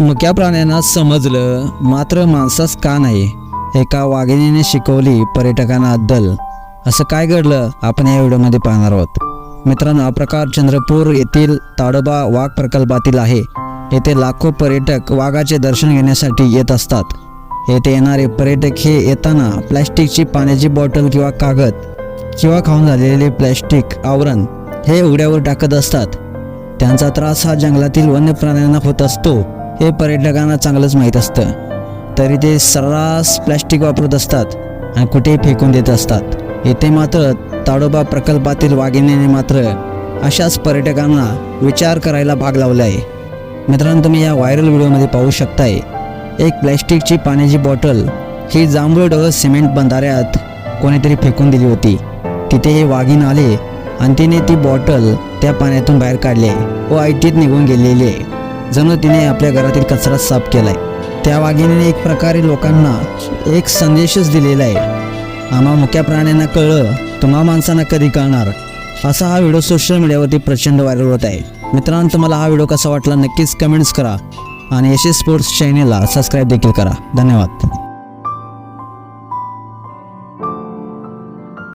मुक्या प्राण्यांना समजलं मात्र माणसास का नाही? एका वाघिणीने शिकवली पर्यटकांना अद्दल. असं काय घडलं? आपण या व्हिडिओमध्ये पाहणार आहोत. मित्रांनो हा प्रकार चंद्रपूर येथील ताडोबा वाघ प्रकल्पातील आहे. येथे लाखो पर्यटक वाघाचे दर्शन घेण्यासाठी येत असतात. येथे येणारे पर्यटक हे येताना प्लॅस्टिकची पाण्याची बॉटल किंवा कागद किंवा खाऊन झालेले प्लॅस्टिक आवरण हे उघड्यावर टाकत असतात. त्यांचा त्रास हा जंगलातील वन्य प्राण्यांना होत असतो. हे पर्यटकांना चांगलंच माहीत असतं. तरी ते सर्रास प्लॅस्टिक वापरत असतात आणि कुठेही फेकून देत असतात. येथे मात्र ताडोबा प्रकल्पातील वाघिणीने मात्र अशाच पर्यटकांना विचार करायला भाग लावला आहे मित्रांनो तुम्ही या व्हायरल व्हिडिओमध्ये पाहू शकताय एक प्लॅस्टिकची पाण्याची बॉटल ही जांभूळ सिमेंट बंधाऱ्यात कोणीतरी फेकून दिली होती. तिथे हे वाघीण आले आणि तिने ती बॉटल त्या पाण्यातून बाहेर काढली आहे व आयटीत निघून गेलेली. आहे जणू तिने आपल्या घरातील कचरा साफ केलाय. त्या वाघिणीने एक प्रकारे लोकांना एक संदेशच दिलेला आहे. आम्हा मुक्या प्राण्यांना कळलं तुम्हा माणसांना कधी कळणार? असा हा व्हिडिओ सोशल मीडियावरती प्रचंड व्हायरल होत आहे. मित्रांनो तुम्हाला हा व्हिडिओ कसा वाटला नक्कीच कमेंट्स करा आणि यशस्वी स्पोर्ट्स चॅनेलला सबस्क्राईब देखील करा. धन्यवाद.